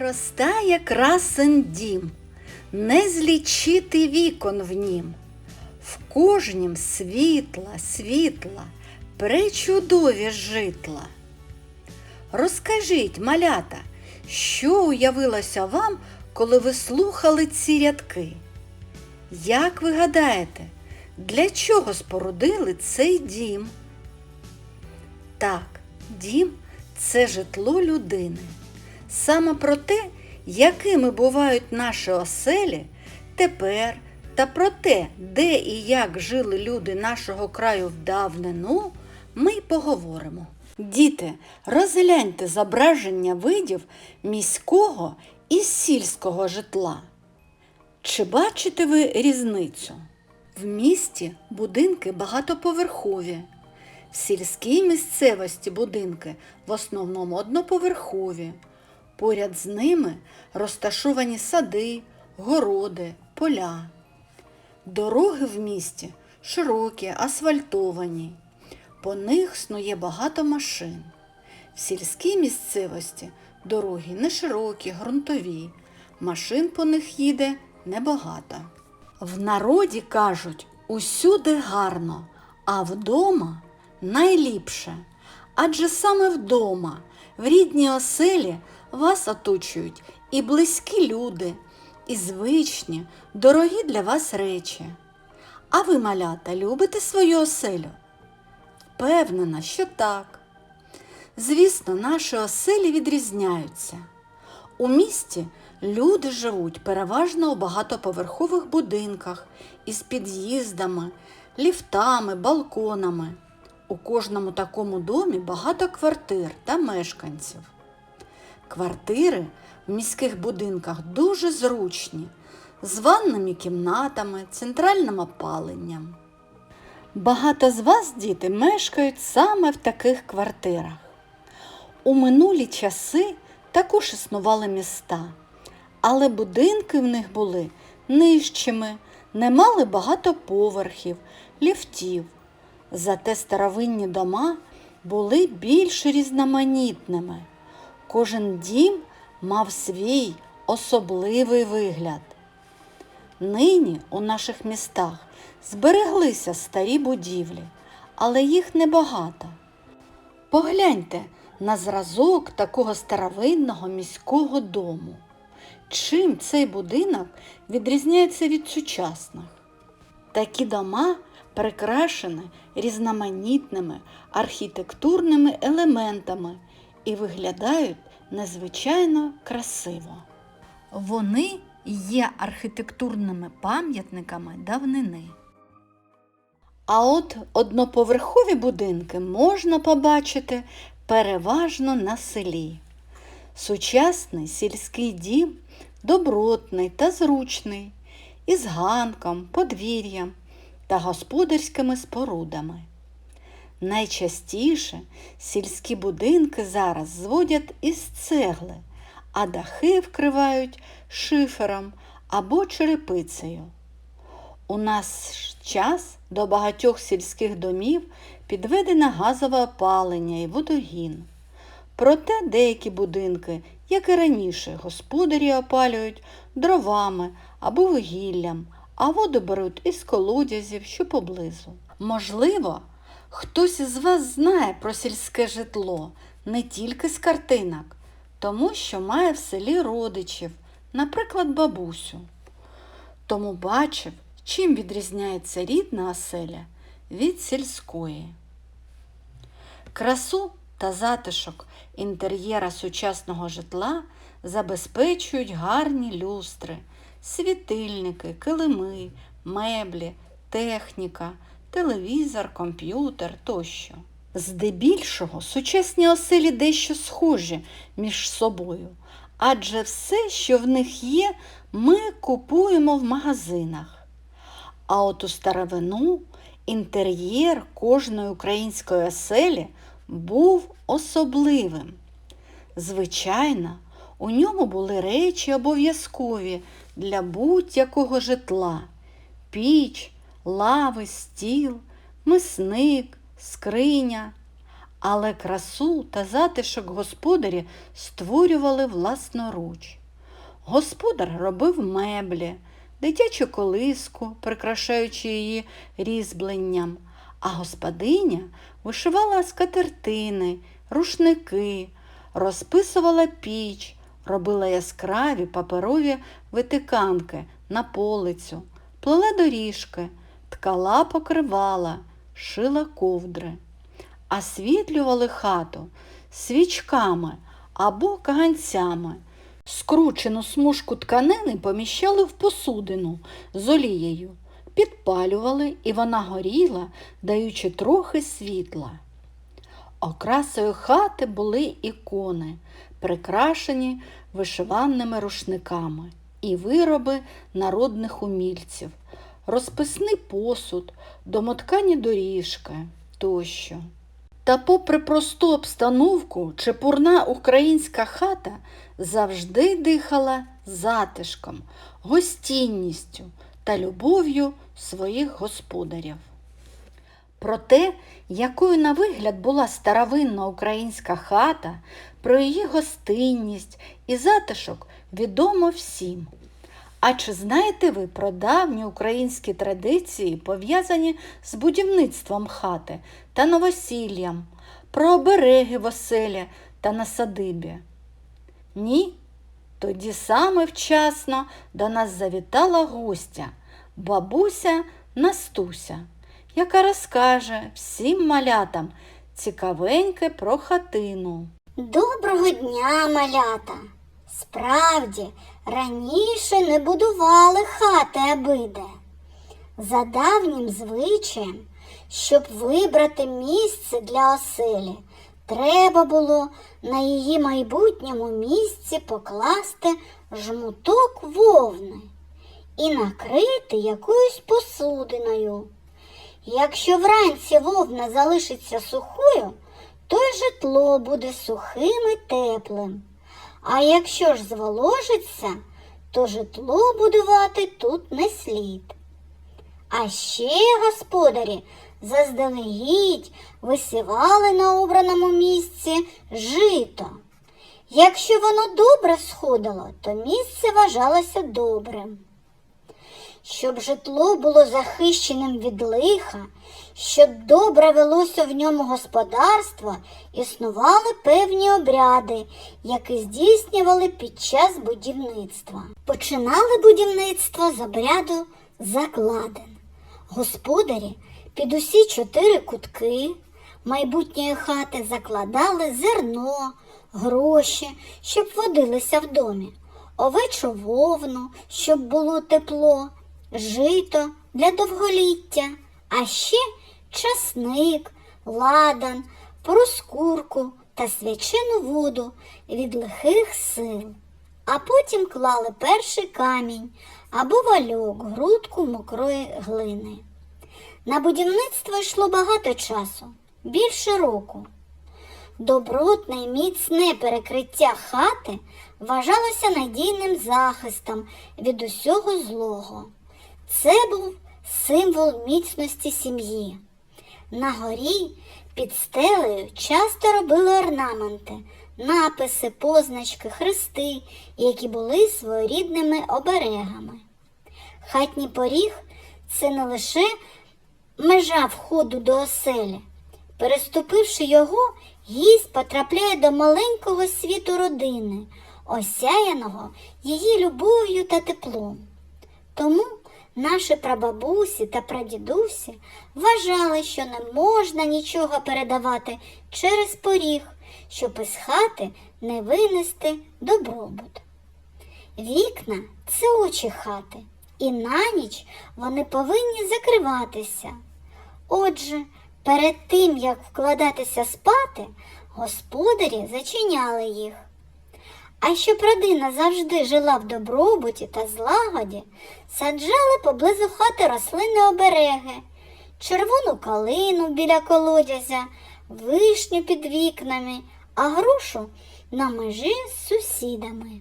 Виростає красен дім, не злічити вікон в нім. В кожнім світла, світла, пречудові житла. Розкажіть, малята, що уявилося вам, коли ви слухали ці рядки? Як ви гадаєте, для чого спорудили цей дім? Так, дім це житло людини. Саме про те, якими бувають наші оселі тепер та про те, де і як жили люди нашого краю в давнину, ми й поговоримо. Діти, розгляньте зображення видів міського і сільського житла. Чи бачите ви різницю? В місті будинки багатоповерхові. В сільській місцевості будинки в основному одноповерхові. Поряд з ними розташовані сади, городи, поля. Дороги в місті широкі, асфальтовані. По них снує багато машин. В сільській місцевості дороги не широкі, ґрунтові. Машин по них їде небагато. В народі кажуть, усюди гарно, а вдома найліпше. Адже саме вдома, в рідній оселі вас оточують і близькі люди, і звичні, дорогі для вас речі. А ви, малята, любите свою оселю? Впевнена, що так. Звісно, наші оселі відрізняються. У місті люди живуть переважно у багатоповерхових будинках із під'їздами, ліфтами, балконами. У кожному такому домі багато квартир та мешканців. Квартири в міських будинках дуже зручні, з ванними кімнатами, центральним опаленням. Багато з вас, діти, мешкають саме в таких квартирах. У минулі часи також існували міста, але будинки в них були нижчими, не мали багато поверхів, ліфтів. Зате старовинні дома були більш різноманітними. Кожен дім мав свій особливий вигляд. Нині у наших містах збереглися старі будівлі, але їх небагато. Погляньте на зразок такого старовинного міського дому. Чим цей будинок відрізняється від сучасних? Такі дома прикрашені різноманітними архітектурними елементами і виглядають незвичайно красиво. Вони є архітектурними пам'ятниками давнини. А от одноповерхові будинки можна побачити переважно на селі. Сучасний сільський дім добротний та зручний, із ганком, подвір'ям та господарськими спорудами. Найчастіше сільські будинки зараз зводять із цегли, а дахи вкривають шифером або черепицею. У нас час до багатьох сільських домів підведено газове опалення і водогін. Проте деякі будинки, як і раніше, господарі опалюють дровами або вугіллям, а воду беруть із колодязів, що поблизу. Можливо, хтось із вас знає про сільське житло не тільки з картинок, тому що має в селі родичів, наприклад, бабусю. Тому бачив, чим відрізняється рідна оселя від сільської. Красу та затишок інтер'єра сучасного житла забезпечують гарні люстри, світильники, килими, меблі, техніка, телевізор, комп'ютер тощо. Здебільшого сучасні оселі дещо схожі між собою, адже все, що в них є, ми купуємо в магазинах. А от у старовину інтер'єр кожної української оселі був особливим. Звичайно, у ньому були речі обов'язкові для будь-якого житла піч, лави, стіл, мисник, скриня. але красу та затишок господарі створювали власноруч. Господар робив меблі, дитячу колиску, прикрашаючи її різьбленням, а господиня вишивала скатертини, рушники, розписувала піч, робила яскраві паперові витиканки на полицю, плела доріжки, ткала покривала, шила ковдри, освітлювали хату свічками або каганцями. Скручену смужку тканини поміщали в посудину з олією, підпалювали, і вона горіла, даючи трохи світла. Окрасою хати були ікони, прикрашені вишиваними рушниками і вироби народних умільців, розписний посуд, домоткані доріжки тощо. Та попри просту обстановку, чепурна українська хата завжди дихала затишком, гостінністю та любов'ю своїх господарів. Про те, якою на вигляд була старовинна українська хата, про її гостинність і затишок відомо всім. А чи знаєте ви про давні українські традиції, пов'язані з будівництвом хати та новосіллям, про обереги в та на садибі? Ні? Тоді саме вчасно до нас завітала гостя, бабуся Настуся, яка розкаже всім малятам цікавеньке про хатину. Доброго дня, малята! Справді, раніше не будували хати абиде. За давнім звичаєм, щоб вибрати місце для оселі, треба було на її майбутньому місці покласти жмуток вовни і накрити якоюсь посудиною. Якщо вранці вовна залишиться сухою, то й житло буде сухим і теплим. А якщо ж зволожиться, то житло будувати тут не слід. А ще господарі заздалегідь висівали на обраному місці жито. Якщо воно добре сходило, то місце вважалося добрим. Щоб житло було захищеним від лиха, щоб добре велося в ньому господарство, існували певні обряди, які здійснювали під час будівництва. Починали будівництво з обряду закладин. Господарі під усі чотири кутки майбутньої хати закладали зерно, гроші, щоб водилися в домі, овечу вовну, щоб було тепло, жито для довголіття, а ще часник, ладан, проскурку та свячену воду від лихих сил. А потім клали перший камінь або вальок, грудку мокрої глини. На будівництво йшло багато часу, більше року. Добротне і міцне перекриття хати вважалося надійним захистом від усього злого. Це був символ міцності сім'ї. На горі під стелею часто робили орнаменти, написи, позначки, хрести, які були своєрідними оберегами. Хатній поріг це не лише межа входу до оселі. Переступивши його, гість потрапляє до маленького світу родини, осяяного її любов'ю та теплом. Тому наші прабабусі та прадідусі вважали, що не можна нічого передавати через поріг, щоб із хати не винести добробут. Вікна це очі хати, і на ніч вони повинні закриватися. Отже, перед тим, як вкладатися спати, господарі зачиняли їх. А щоб родина завжди жила в добробуті та злагоді, саджали поблизу хати рослинні обереги, червону калину біля колодязя, вишню під вікнами, а грушу на межі з сусідами.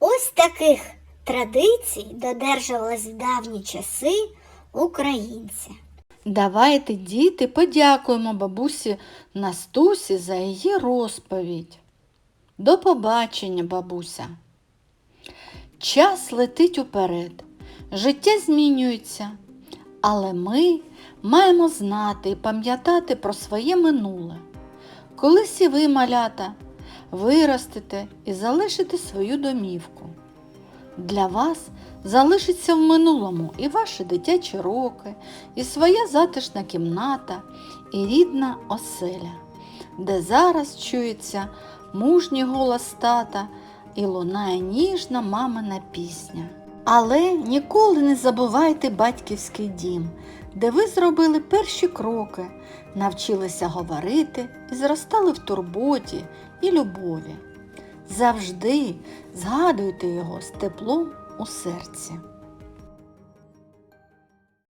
Ось таких традицій додержувались в давні часи українці. Давайте, діти, подякуємо бабусі Настусі за її розповідь. До побачення, бабуся. Час летить уперед, життя змінюється, але ми маємо знати і пам'ятати про своє минуле. Колись і ви, малята, виростете і залишите свою домівку. Для вас залишиться в минулому і ваші дитячі роки, і своя затишна кімната, і рідна оселя, де зараз чується мужній голос тата і лунає ніжна мамина пісня. Але ніколи не забувайте батьківський дім, де ви зробили перші кроки, навчилися говорити і зростали в турботі і любові. Завжди згадуйте його з теплом у серці.